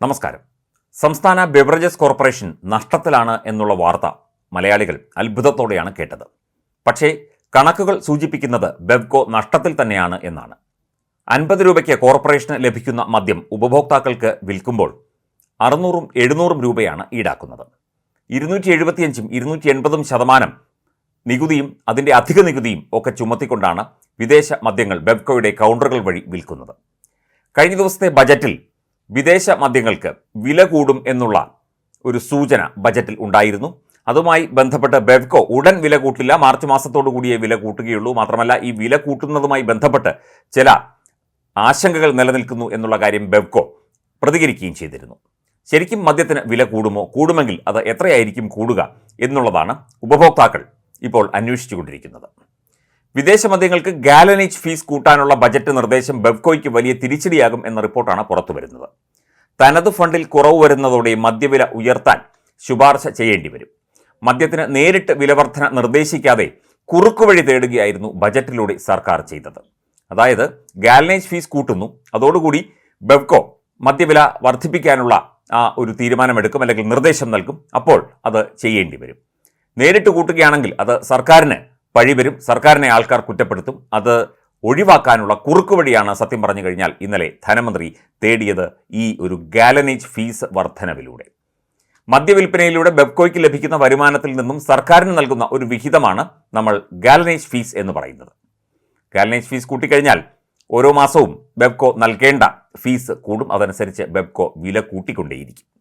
നമസ്കാരം. സംസ്ഥാന beverages corporation നഷ്ടത്തിലാണ് എന്നുള്ള വാർത്ത മലയാളികൾ അത്ഭുതത്തോടെയാണ് കേട്ടത്. പക്ഷേ കണക്കുകൾ സൂചിപ്പിക്കുന്നത് ബെവ്കോ നഷ്ടത്തിൽ തന്നെയാണ് എന്നാണ്. അൻപത് രൂപയ്ക്ക് കോർപ്പറേഷന് ലഭിക്കുന്ന മദ്യം ഉപഭോക്താക്കൾക്ക് വിൽക്കുമ്പോൾ അറുന്നൂറും എഴുന്നൂറും രൂപയാണ് ഈടാക്കുന്നത്. ഇരുന്നൂറ്റി എഴുപത്തിയഞ്ചും ഇരുന്നൂറ്റി എൺപതും ശതമാനം നികുതിയും അതിന്റെ അധിക നികുതിയും ഒക്കെ ചുമത്തിക്കൊണ്ടാണ് വിദേശ മദ്യങ്ങൾ ബെവ്കോയുടെ കൗണ്ടറുകൾ വഴി വിൽക്കുന്നത്. കഴിഞ്ഞ ദിവസത്തെ ബജറ്റിൽ വിദേശ മദ്യങ്ങൾക്ക് വില കൂടും എന്നുള്ള ഒരു സൂചന ബജറ്റിൽ ഉണ്ടായിരുന്നു. അതുമായി ബന്ധപ്പെട്ട് ബെവ്കോ ഉടൻ വില കൂട്ടില്ല. മാർച്ച് മാസത്തോടു കൂടിയേ വില കൂട്ടുകയുള്ളൂ. മാത്രമല്ല ഈ വില കൂട്ടുന്നതുമായി ബന്ധപ്പെട്ട് ചില ആശങ്കകൾ നിലനിൽക്കുന്നു എന്നുള്ള കാര്യം ബെവ്കോ പ്രതികരിക്കുകയും ചെയ്തിരുന്നു. ശരിക്കും മദ്യത്തിന് വില കൂടുമോ? കൂടുമെങ്കിൽ അത് എത്രയായിരിക്കും കൂടുക എന്നുള്ളതാണ് ഉപഭോക്താക്കൾ ഇപ്പോൾ അന്വേഷിച്ചുകൊണ്ടിരിക്കുന്നത്. വിദേശ മദ്യങ്ങൾക്ക് ഗാലനേജ് ഫീസ് കൂട്ടാനുള്ള ബജറ്റ് നിർദ്ദേശം ബെവ്കോയ്ക്ക് വലിയ തിരിച്ചടിയാകും എന്ന റിപ്പോർട്ടാണ് പുറത്തുവരുന്നത് തനത് ഫണ്ടിൽ കുറവ് വരുന്നതോടെ മദ്യവില ഉയർത്താൻ ശുപാർശ ചെയ്യേണ്ടി വരും. മദ്യത്തിന് നേരിട്ട് വിലവർധന നിർദ്ദേശിക്കാതെ കുറുക്കുവഴി തേടുകയായിരുന്നു ബജറ്റിലൂടെ സർക്കാർ ചെയ്തത്. അതായത് ഗാലനേജ് ഫീസ് കൂട്ടുന്നു അതോടുകൂടി ബെവ്കോ മദ്യവില വർദ്ധിപ്പിക്കാനുള്ള ആ ഒരു തീരുമാനമെടുക്കും അല്ലെങ്കിൽ നിർദ്ദേശം നൽകും. അപ്പോൾ അത് ചെയ്യേണ്ടി വരും. നേരിട്ട് കൂട്ടുകയാണെങ്കിൽ അത് സർക്കാരിന് വരും. സർക്കാരിനെ ആൾക്കാർ കുറ്റപ്പെടുത്തും. അത് ഒഴിവാക്കാനുള്ള കുറുക്കുവഴിയാണ് സത്യം പറഞ്ഞു കഴിഞ്ഞാൽ ഇന്നലെ ധനമന്ത്രി തേടിയത് ഈ ഒരു ഗാലനേജ് ഫീസ് വർധനവിലൂടെ. മദ്യവിൽപ്പനയിലൂടെ ബെബ്കോയ്ക്ക് ലഭിക്കുന്ന വരുമാനത്തിൽ നിന്നും സർക്കാരിന് നൽകുന്ന ഒരു വിഹിതമാണ് നമ്മൾ ഗാലനേജ് ഫീസ് എന്ന് പറയുന്നത്. ഗാലനേജ് ഫീസ് കൂട്ടിക്കഴിഞ്ഞാൽ ഓരോ മാസവും ബെബ്കോ നൽകേണ്ട ഫീസ് കൂടും. അതനുസരിച്ച് ബെബ്കോ വില കൂട്ടിക്കൊണ്ടേയിരിക്കും.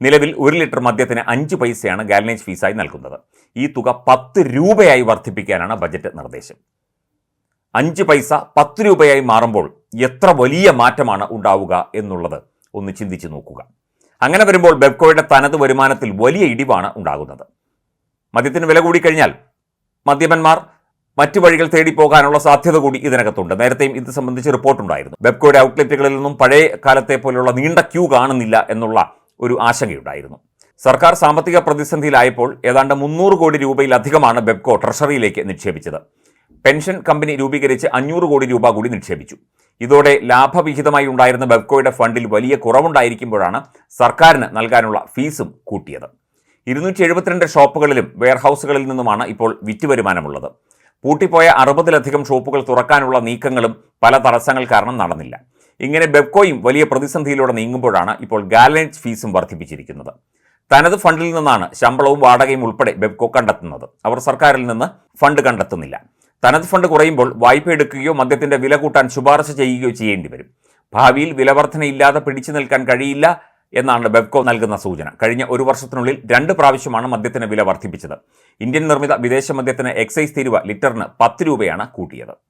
നിലവിൽ ഒരു ലിറ്റർ മദ്യത്തിന് അഞ്ച് പൈസയാണ് ഗാലനേജ് ഫീസായി നൽകുന്നത്. ഈ തുക പത്ത് രൂപയായി വർദ്ധിപ്പിക്കാനാണ് ബജറ്റ് നിർദ്ദേശം. അഞ്ച് പൈസ പത്ത് രൂപയായി മാറുമ്പോൾ എത്ര വലിയ മാറ്റമാണ് ഉണ്ടാവുക എന്നുള്ളത് ഒന്ന് ചിന്തിച്ചു നോക്കുക. അങ്ങനെ വരുമ്പോൾ ബെബ്കോയുടെ തനത് വരുമാനത്തിൽ വലിയ ഇടിവാണ് ഉണ്ടാകുന്നത്. മദ്യത്തിന് വില കൂടിക്കഴിഞ്ഞാൽ മദ്യപന്മാർ മറ്റു വഴികൾ തേടി പോകാനുള്ള സാധ്യത കൂടി ഇതിനകത്തുണ്ട്. നേരത്തെയും ഇത് സംബന്ധിച്ച് റിപ്പോർട്ടുണ്ടായിരുന്നു. ബെബ്കോയുടെ ഔട്ട്ലെറ്റുകളിൽ നിന്നും പഴയ കാലത്തെ പോലെയുള്ള നീണ്ട ക്യൂ കാണുന്നില്ല എന്നുള്ള ഒരു ആശങ്കയുണ്ടായിരുന്നു. സർക്കാർ സാമ്പത്തിക പ്രതിസന്ധിയിലായപ്പോൾ ഏതാണ്ട് മുന്നൂറ് കോടി രൂപയിലധികമാണ് ബെബ്കോ ട്രഷറിയിലേക്ക് നിക്ഷേപിച്ചത്. പെൻഷൻ കമ്പനി രൂപീകരിച്ച് അഞ്ഞൂറ് കോടി രൂപ കൂടി നിക്ഷേപിച്ചു. ഇതോടെ ലാഭവിഹിതമായി ഉണ്ടായിരുന്ന ബെബ്കോയുടെ ഫണ്ടിൽ വലിയ കുറവുണ്ടായിരിക്കുമ്പോഴാണ് സർക്കാരിന് നൽകാനുള്ള ഫീസും കൂട്ടിയത്. ഇരുന്നൂറ്റി എഴുപത്തിരണ്ട് ഷോപ്പുകളിലും വെയർഹൌസുകളിൽ നിന്നുമാണ് ഇപ്പോൾ വിറ്റുവരുമാനമുള്ളത് പൂട്ടിപ്പോയ അറുപതിലധികം ഷോപ്പുകൾ തുറക്കാനുള്ള നീക്കങ്ങളും പല തടസ്സങ്ങൾ കാരണം നടന്നില്ല. ഇങ്ങനെ ബെബ്കോയും വലിയ പ്രതിസന്ധിയിലൂടെ നീങ്ങുമ്പോഴാണ് ഇപ്പോൾ ഗാലൻസ് ഫീസും വർദ്ധിപ്പിച്ചിരിക്കുന്നത്. തനത് ഫണ്ടിൽ നിന്നാണ് ശമ്പളവും വാടകയും ഉൾപ്പെടെ ബെബ്കോ കണ്ടെത്തുന്നത്. അവർ സർക്കാരിൽ നിന്ന് ഫണ്ട് കണ്ടെത്തുന്നില്ല. തനത് ഫണ്ട് കുറയുമ്പോൾ വായ്പ എടുക്കുകയോ മദ്യത്തിന്റെ വില കൂട്ടാൻ ശുപാർശ ചെയ്യുകയോ ചെയ്യേണ്ടി വരും. ഭാവിയിൽ വിലവർധനയില്ലാതെ പിടിച്ചു നിൽക്കാൻ കഴിയില്ല എന്നാണ് ബെബ്കോ നൽകുന്ന സൂചന. കഴിഞ്ഞ ഒരു വർഷത്തിനുള്ളിൽ രണ്ട് പ്രാവശ്യമാണ് മദ്യത്തിന് വില വർദ്ധിപ്പിച്ചത്. ഇന്ത്യൻ നിർമ്മിത വിദേശ മദ്യത്തിന് എക്സൈസ് തീരുവ ലിറ്ററിന് പത്ത് രൂപയാണ് കൂട്ടിയത്.